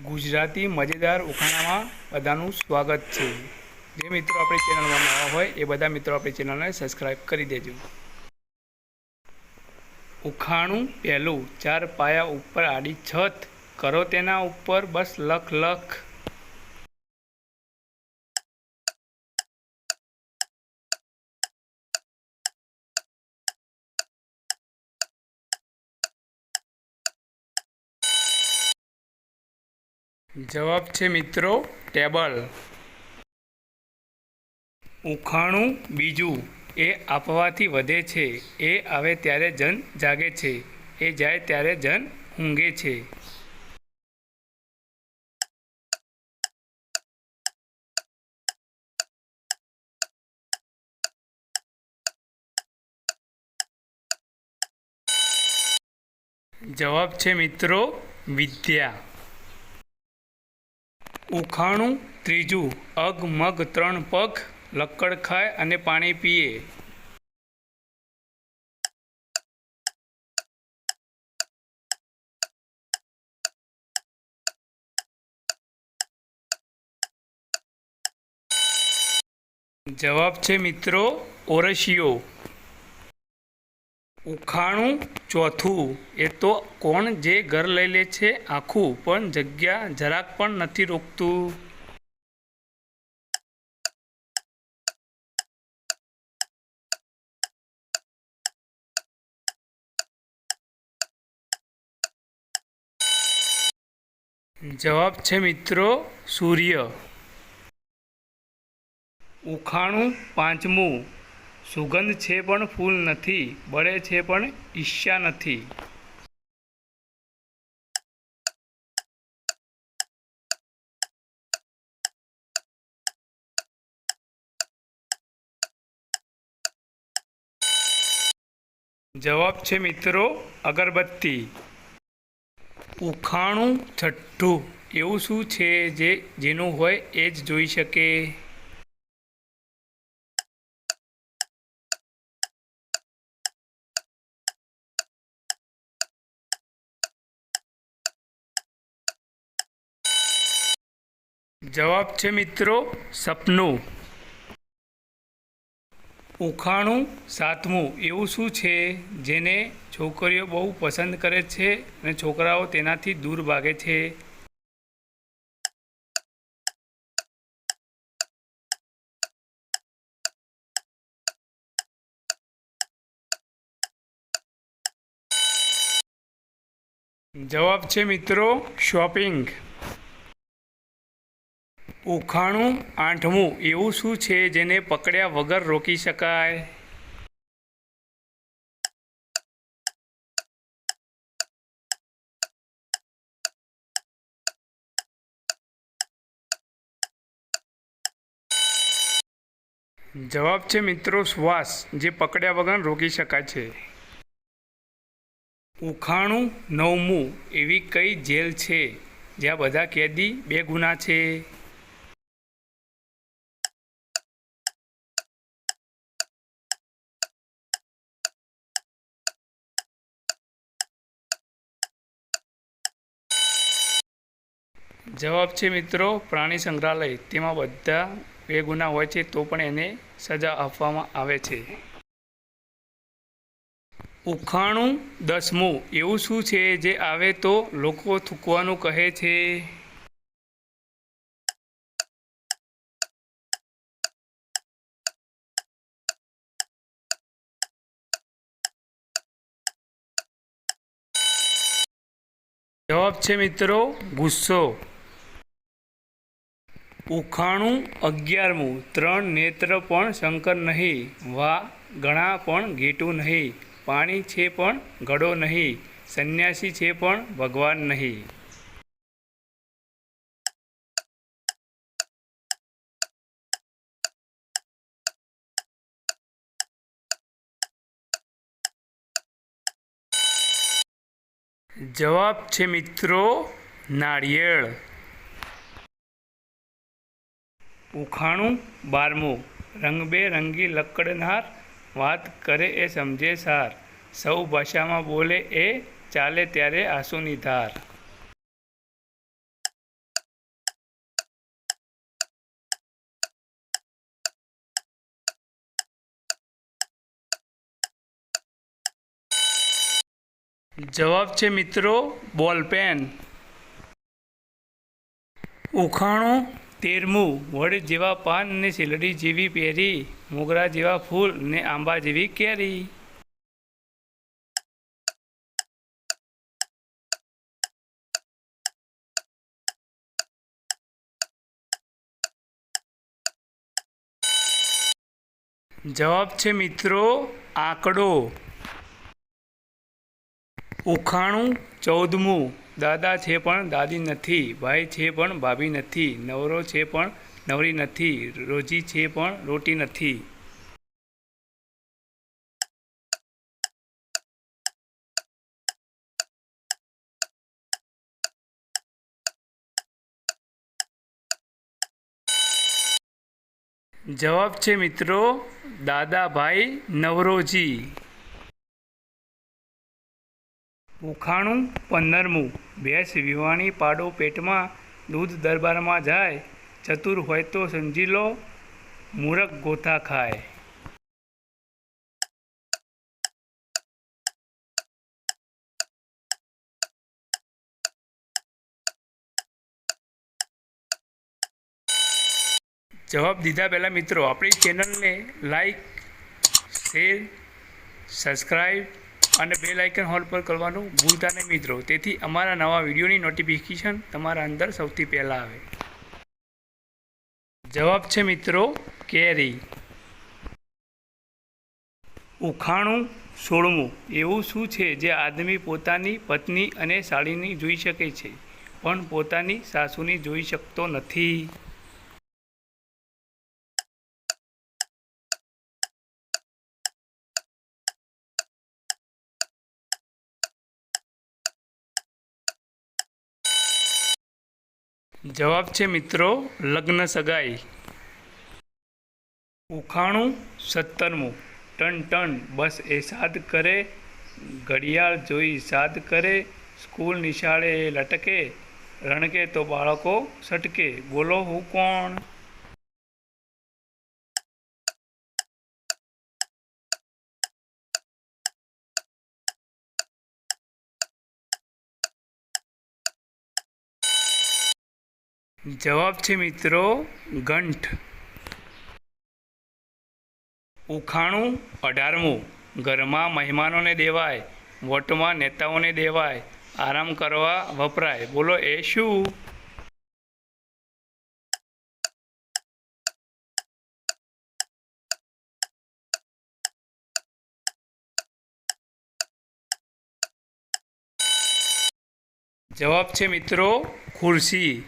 ગુજરાતી મજેદાર ઉખાણામાં બધાનું સ્વાગત છે. જે મિત્રો આપણી ચેનલમાં નવા હોય, એ બધા મિત્રો આપણી ચેનલને સબસ્ક્રાઈબ કરી દેજો. ઉખાણું પહેલું, ચાર પાયા ઉપર આડી છત. કરો તેના ઉપર બસ લખ લખ. જવાબ છે મિત્રો ટેબલ. ઉખાણું બીજું. એ આપવાથી વધે છે. એ આવે ત્યારે જન જાગે છે. એ જાય ત્યારે જન ઊંઘે છે. જવાબ છે મિત્રો વિદ્યા. ઉખાણું, ત્રીજું, અગ, મગ, ત્રણ પગ, લક્કડ ખાય અને પાણી પીએ. જવાબ છે મિત્રો ઓરશિયો ઉખાણું ચોથું. એ તો કોણ જે ઘર લઈ લે છે આખું, પણ જગ્યા જરાક પણ નથી રોકતું. જવાબ છે મિત્રો સૂર્ય. ઉખાણું પાંચમું. સુગંધ છે પણ ફૂલ નથી, બળે છે પણ ઈચ્છા નથી. જવાબ છે મિત્રો અગરબત્તી. ઉખાણું છઠ્ઠું. એવું શું છે જે, જેનું હોય એ જ જોઈ શકે? જવાબ છે મિત્રો સપનું. ઉખાણું સાતમું, એવું શું છે જેને છોકરીઓ બહુ પસંદ કરે છે અને છોકરાઓ તેનાથી દૂર ભાગે છે? જવાબ છે મિત્રો શોપિંગ. ઉખાણું આઠમું, એવું શું છે જેને પકડ્યા વગર રોકી શકાય? જવાબ છે મિત્રો શ્વાસ, જે પકડ્યા વગર રોકી શકાય છે. ઉખાણું નવમું, એવી કઈ જેલ છે? જ્યાં બધા કેદી બે ગુના છે. જવાબ છે મિત્રો, પ્રાણી સંગ્રહાલય. તેમાં બધા બે ગુના હોય છે, તો પણ એને સજા આપવામાં આવે છે. ઉખાણું દસમું. એવું શું છે જે આવે તો લોકો થૂકવાનું કહે છે? જવાબ છે મિત્રો, ગુસ્સો. ઉખાણું અગિયારમું. ત્રણ નેત્ર પણ શંકર નહીં. વા ગણા પણ ઘેટું નહીં. પાણી છે પણ ઘડો નહીં. સંન્યાસી છે પણ ભગવાન નહીં. જવાબ છે મિત્રો, નાળિયેર. ઉખાણું બારમું. રંગબેરંગી લકડનાર વાત કરે એ સમજે સાર. સૌ ભાષામાં બોલે એ ચાલે ત્યારે આંસુની ધાર. જવાબ છે મિત્રો બોલપેન ઉખાણું તેરમું, વડ જેવા પાન ને શેલડી જેવી પેરી મોગરા જેવા ફૂલ ને આંબા જેવી કેરી. જવાબ છે મિત્રો, આંકડો. ઉખાણું ચૌદમું. દાદા છે પણ દાદી નથી, ભાઈ છે પણ ભાભી નથી, નવરો છે પણ નવરી નથી, રોજી છે પણ રોટી નથી. જવાબ છે મિત્રો દાદાભાઈ નવરોજી. ઉખાણું પંદરમું. ભેંસ વિવાણી પાડો પેટમાં, દૂધ દરબારમાં જાય, ચતુર હોય તો સમજી લો મૂરખ ગોથા ખાય. જવાબ દીધા પહેલાં મિત્રો, આપણી ચેનલને લાઈક શેર સબસ્ક્રાઈબ અને બે લાઇકન હોલ પર કરવાનું ભૂલતા નહીં મિત્રો. તેથી અમારા નવા વિડીયોની નોટિફિકેશન તમારા અંદર સૌથી પહેલાં આવે. જવાબ છે મિત્રો, કેરી. ઉખાણું સોળમું. એવું શું છે જે આદમી પોતાની પત્ની અને સાળીની જોઈ શકે છે? પણ પોતાની સાસુની જોઈ શકતો નથી. જવાબ છે મિત્રો, લગ્ન સગાઈ. ઉખાણું સત્તરમું. ટન ટન, બસ એ સાદ કરે, ઘડિયાળ જોઈ સાદ કરે, સ્કૂલ નિશાળે લટકે, રણકે તો બાળકો સટકે. બોલો, હું કોણ? જવાબ છે મિત્રો ગંઠ ઉખાણું અઢારમું. ઘરમાં મહેમાનોને દેવાય, વોટમાં નેતાઓને દેવાય, આરામ કરવા વપરાય. બોલો, એ શું? જવાબ છે મિત્રો ખુરશી.